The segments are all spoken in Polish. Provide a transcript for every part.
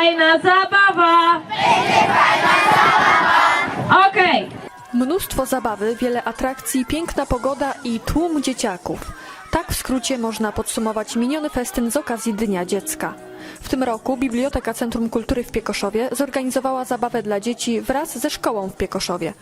Fajna zabawa! Będzie fajna zabawa! Okej. Mnóstwo zabawy, wiele atrakcji, piękna pogoda i tłum dzieciaków. Tak w skrócie można podsumować miniony festyn z okazji Dnia Dziecka. W tym roku Biblioteka Centrum Kultury w Piekoszowie zorganizowała zabawę dla dzieci wraz ze szkołą w Piekoszowie.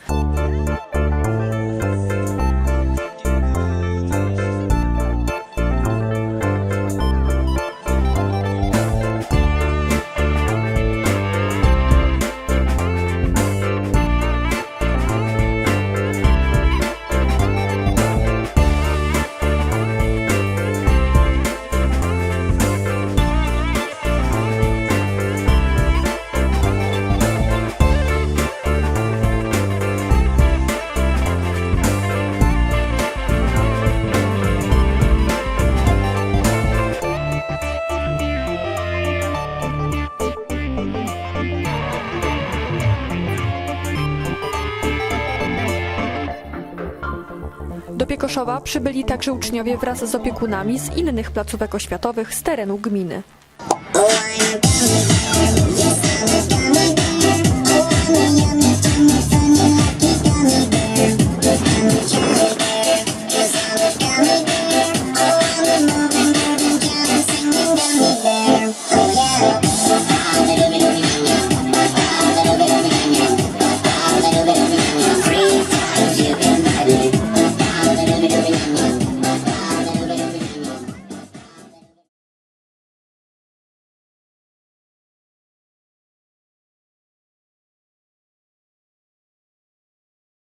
Do Piekoszowa przybyli także uczniowie wraz z opiekunami z innych placówek oświatowych z terenu gminy.